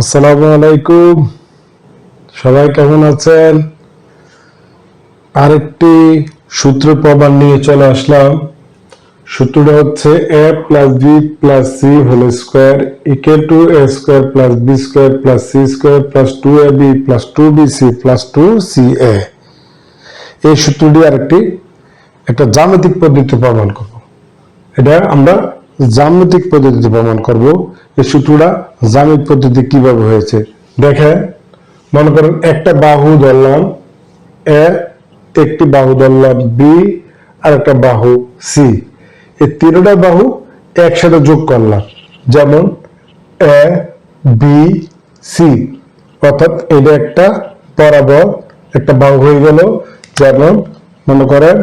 আসসালামু আলাইকুম। সবাই কেমন আছেন? আরেকটি সূত্র প্রমাণ নিয়ে চলে আসলাম। সূত্রটা হচ্ছে A plus B plus C whole square equal to A square plus B square plus C square plus two A B plus two B C plus two C A এই সূত্রটি আরেকটি, একটা জ্যামিতিক পদ্ধতিতে প্রমাণ করব। এটা আমরা জ্যামিতিক পদ্ধতিতে প্রমাণ করব। এই সূত্রটা জ্যামিতিক পদ্ধতি কীভাবে হয়েছে? দেখেন, মনে করেন একটা বাহু ধরলাম এ, একটি বাহু ধরলাম বি, আর একটা বাহু সি। এই তিনটা বাহু একসাথে যোগ করলাম। যেমন এ, বি, সি। অর্থাৎ এটা একটা বরাবর একটা বাহু হয়ে গেল। যেমন মনে করেন,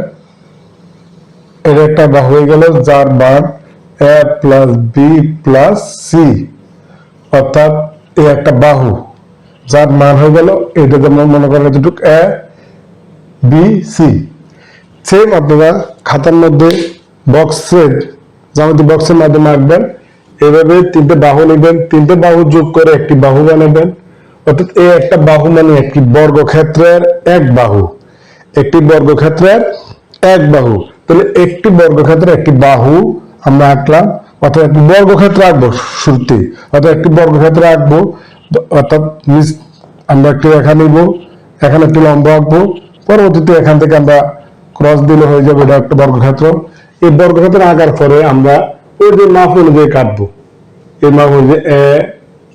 এটা একটা বাহু হয়ে গেল, যার মান A plus B plus C অর্থাৎ এই একটা বাহু। যার মান হয়ে গেল, এটা যেমন মনে করেন এতটুকু এ বি সি সেম আপনারা খাতার মধ্যে বক্সের জ্যামিতি বক্সের মাধ্যমে আঁকবেন। এভাবে তিনটে বাহু নেবেন। তিনটে বাহু যোগ করে একটি বাহু বানাবেন। অর্থাৎ এই একটা বাহু মানে একটি বর্গক্ষেত্রের এক বাহু। একটি বর্গক্ষেত্রের এক বাহু। তাহলে একটি বর্গক্ষেত্রে একটি বাহু আমরা আঁকলাম অর্থাৎ একটি বর্গক্ষেত্র আঁকবো শুরুতে অর্থাৎ একটি বর্গক্ষেত্র আঁকবো, অর্থাৎ নিচ- আমরা একটি রেখা নিব, এখানে একটি লম্ব আঁকবো, পরবর্তীতে এখান থেকে আমরা ক্রস দিলে হয়ে যাবে এটা একটা বর্গক্ষেত্র। এই বর্গক্ষেত্র আঁকার পরে আমরা ওই যে মাপ অনুযায়ী কাটবো। এই মাপ হচ্ছে A,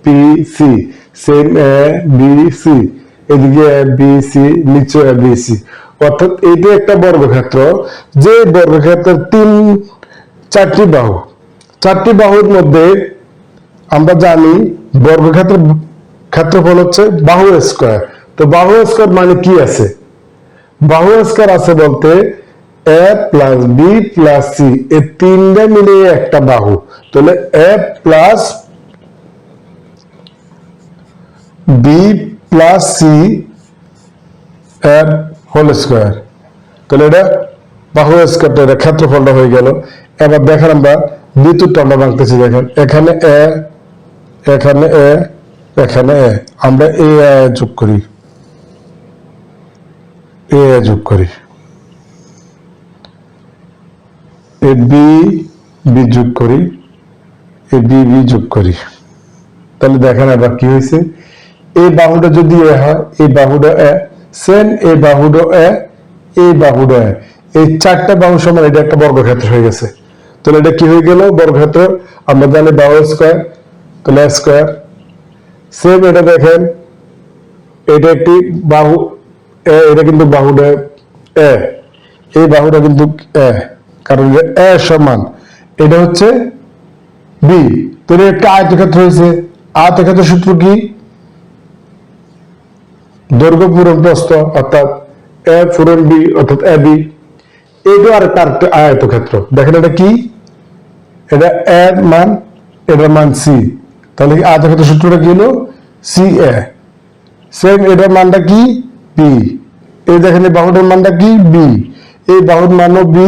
P, C, same A, B, C, এদিকে এ, বি, সি, নিচে এ, বি, সি। অর্থাৎ এইটা একটা বর্গক্ষেত্র। যে বর্গক্ষেত্রের তিন চারটি বাহু। চারটি বাহুর মধ্যে আমরা জানি বর্গক্ষেত্র ক্ষেত্রফল হচ্ছে বাহু স্কোয়ার তো বাহু স্কোয়ার মানে কি আছে? বাহু স্কোয়ার আছে বলতে A plus B plus C এই তিনটা মিলিয়ে একটা বাহু। তাহলে A plus B plus C এর হোল স্কোয়ার তাহলে এটা বাহু স্কোয়ারটা এটা ক্ষেত্রফলটা হয়ে গেল। এবার দেখেন আমরা দ্বিতীয়টা আমরা ভাঙতেছি দেখেন। এখানে এ এখানে এ এখানে এ। আমরা এ এ যোগ করি। এ এ যোগ করি। এ, বি বি যোগ করি। এ, বি বি যোগ করি। তাহলে দেখেন আবার কি হয়েছে? এই বাহুটা যদি এ হয় এই বাহুটা এ। সেম এই বাহুটা এ এই বাহুটা এ। এই চারটা বাহু সমান এটা একটা বর্গক্ষেত্র হয়ে গেছে। তাহলে এটা কি হয়ে গেল? বর্গক্ষেত্র আমরা জানি বাহু স্কোয়ার, তাহলে স্কোয়ার। সেম এটা দেখেন, এটা একটি বাহু, এ, এটা কিন্তু বাহুটা এ, এই বাহুটা কিন্তু এ, কারণ এ সমান। এটা হচ্ছে বি তাহলে একটা আয়তক্ষেত্র হয়েছে। আয়তক্ষেত্র সূত্র কি? দৈর্ঘ্য পূরণ প্রস্থ, অর্থাৎ এ পূরণ বি অর্থাৎ এ বি এইটা আর আরেকটা আয়তক্ষেত্র। দেখেন এটা কি? এটা এর মান, এটার মান সি তাহলে আয়তক্ষেত্র সূত্রটা কি হলো? সি এ সেম এটার মানটা কি? বি এই দেখেন এই বাহুটার মানটা কি? বি এই বাহুর মানও বি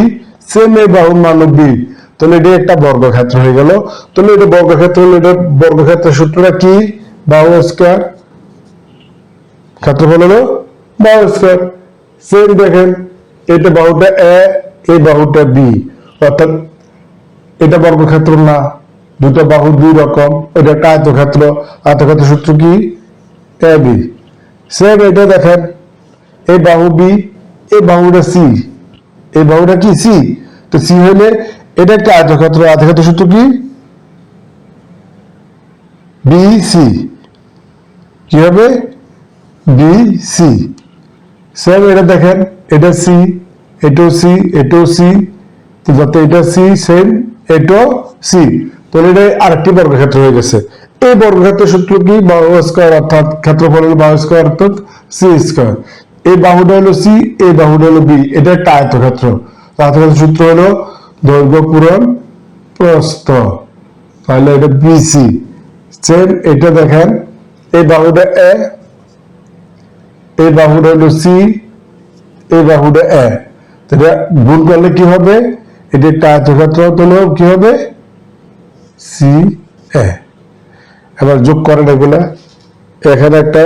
সেম এই বাহুর মানও বি তাহলে এটা একটা বর্গক্ষেত্র হয়ে গেল। তাহলে এটা বর্গক্ষেত্র হলো, এটা বর্গক্ষেত্রের সূত্রটা কি? বাহু স্কোয়ার। ক্ষেত্রফল হলো বাহু স্কোয়ার। সেম দেখেন। এটা বাহুটা এ, এই বাহুটা বি। অর্থাৎ এটা বর্গক্ষেত্র না, দুটো বাহু দুই রকম, এটা একটা আয়তক্ষেত্র আয়তক্ষেত্র সূত্র কি? এ, বি। সেম এটা দেখেন, এই বাহু বি, এই বাহুটা সি। এই বাহুটা কি? সি। তো সি হলে এটা একটা আয়তক্ষেত্র আয়তক্ষেত্র সূত্র কি? B, C. কি হবে? B, C. সেম এটা দেখেন এটা সি এটাও সি এটাও সি তো যাতে এটা সি সেম এটাও সি তাহলে এটা আরেকটি বর্গক্ষেত্র হয়ে গেছে। এই বর্গক্ষেত্রের সূত্র কি? বাহু স্কোয়ার অর্থাৎ ক্ষেত্রফল হলো বাহু স্কোয়ার অর্থাৎ সি স্কোয়ার এই বাহুটা হলো সি এই বাহুটা হলো বি এটা একটা আয়তক্ষেত্র। আয়তক্ষেত্র সূত্র হলো দৈর্ঘ্য পূরণ প্রস্থ। তাহলে এটা বিসি সেম এটা দেখেন, এই বাহুটা এ এই বাহুটা হলো সি এই বাহুটা এ। তাহলে গুণ করলে কি হবে? এটা একটা আয়তক্ষেত্র হলেও কি হবে? সি এ এবার যোগ করেন এগুলা। এখানে একটা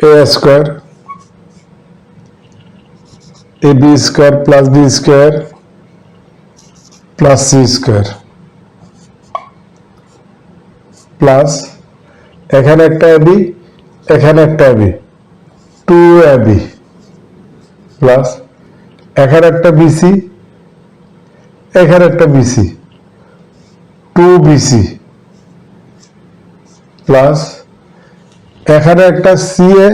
A square A B square plus B square plus C square plus এখানে একটা এবি এখানে একটা এবি টু এবি প্লাস এখানে একটা বিসি এখানে একটা বিসি টু বিসি প্লাস এখানে একটা সিএ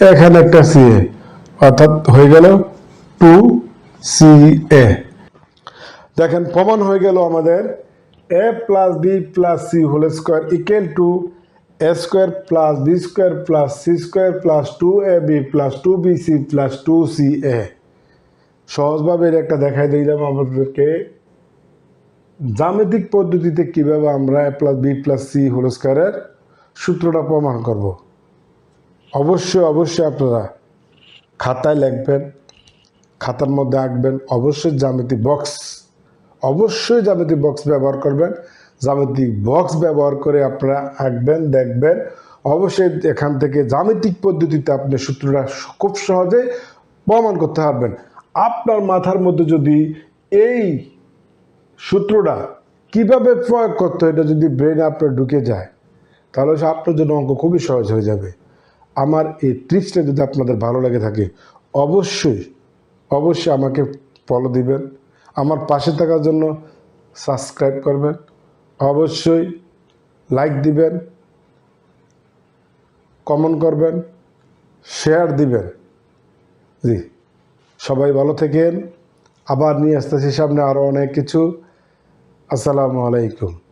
এখানে একটা সিএ অর্থাৎ হয়ে গেল টু সিএ দেখেন, প্রমাণ হয়ে গেল আমাদের A plus B plus C whole square equal to C square plus two A B plus two B C plus two C A সহজভাবে এর একটা দেখাই দিলাম আমাদেরকে। জ্যামিতিক পদ্ধতিতে কীভাবে আমরা A plus B plus C whole স্কোয়ারের সূত্রটা প্রমাণ করব? অবশ্যই অবশ্যই আপনারা খাতায় লিখবেন, খাতার মধ্যে আঁকবেন, অবশ্যই জ্যামিতি বক্স অবশ্যই জ্যামিতি বক্স ব্যবহার করবেন। জ্যামিতিক বক্স ব্যবহার করে আপনারা আঁকবেন, দেখবেন। অবশ্যই এখান থেকে জ্যামিতিক পদ্ধতিতে আপনি সূত্রটা খুব সহজে প্রমাণ করতে পারবেন। আপনার মাথার মধ্যে যদি এই সূত্রটা কীভাবে প্রয়োগ করতে এটা যদি ব্রেনে আপনার ঢুকে যায়, তাহলে আপনার জন্য অঙ্ক খুবই সহজ হয়ে যাবে। আমার এই ট্রিক্সটা যদি আপনাদের ভালো লেগে থাকে, অবশ্যই অবশ্যই আমাকে ফলো দিবেন। আমার পাশে থাকার জন্য সাবস্ক্রাইব করবেন। অবশ্যই লাইক দিবেন কমেন্ট করবেন শেয়ার দিবেন। জি, সবাই ভালো থেকেন। আবার নিয়ে আসতেছি সামনে আরও অনেক কিছু। আসসালামু আলাইকুম।